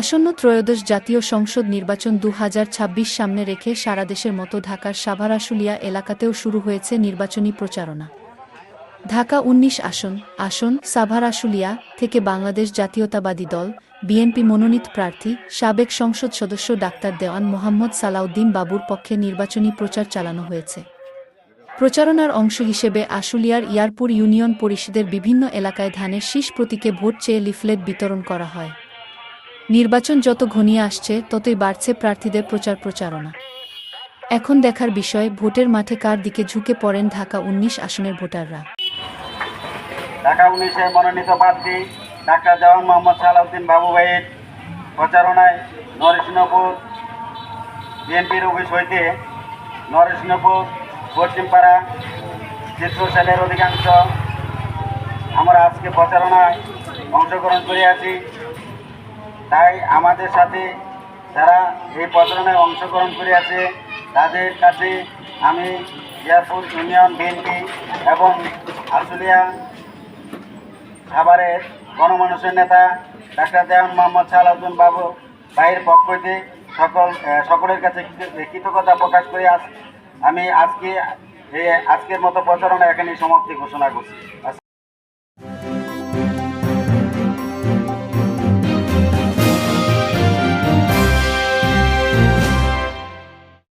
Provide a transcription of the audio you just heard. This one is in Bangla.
আসন্ন ত্রয়োদশ জাতীয় সংসদ নির্বাচন দু হাজার ছাব্বিশ সামনে রেখে সারা দেশের মতো ঢাকার সাভারাশুলিয়া এলাকাতেও শুরু হয়েছে নির্বাচনী প্রচারণা। ঢাকা উনিশ আসন আসন সাভারাশুলিয়া থেকে বাংলাদেশ জাতীয়তাবাদী দল, বিএনপি মনোনীত প্রার্থী, সাবেক সংসদ সদস্য ডাক্তার দেওয়ান মোহাম্মদ সালাউদ্দিন বাবুর পক্ষে নির্বাচনী প্রচার চালানো হয়েছে। প্রচারণার অংশ হিসেবে আশুলিয়ার ইয়ারপুর ইউনিয়ন পরিষদের বিভিন্ন এলাকায় ধানের শীষ প্রতীকে ভোট চেয়ে লিফলেট বিতরণ করা হয়। নির্বাচন যত ঘনিয়ে আসছে, ততই বাড়ছে প্রার্থীদের প্রচার প্রচারণা। এখন দেখার বিষয়, ভোটের মাঠে কার দিকে ঝুঁকে পড়েন ঢাকা উনিশ আসনের ভোটাররা? ঢাকা উনিশের মনোনীত প্রার্থী ডাক্তার জওয়ান মোহাম্মদ সালাউদ্দিন বাবু ভাইয়ের প্রচারণায় নরসিংহপুর বিএনপির অফিস হইতে নরসিংহপুর পশ্চিমপাড়া চিত্রশালের অধিকাংশ। আমরা আজকে প্রচারণায় অংশগ্রহণ করে আছি। তাই আমাদের সাথে যারা এই প্রচারণায় অংশগ্রহণ করে আছে, তাদের কাছে আমি এয়ারপুর ইউনিয়ন বিএনপি এবং আশুলিয়া খাবারের গণমানুষের নেতা ডাক্তার দেওয়ান মোহাম্মদ সালাউদ্দিন বাবু ভাইয়ের পক্ষ হইতে সকল সকলের কাছে কৃতজ্ঞতা প্রকাশ করে আজ আমি আজকে আজকের মতো প্রচারণা এখানে সমাপ্তি ঘোষণা করছি।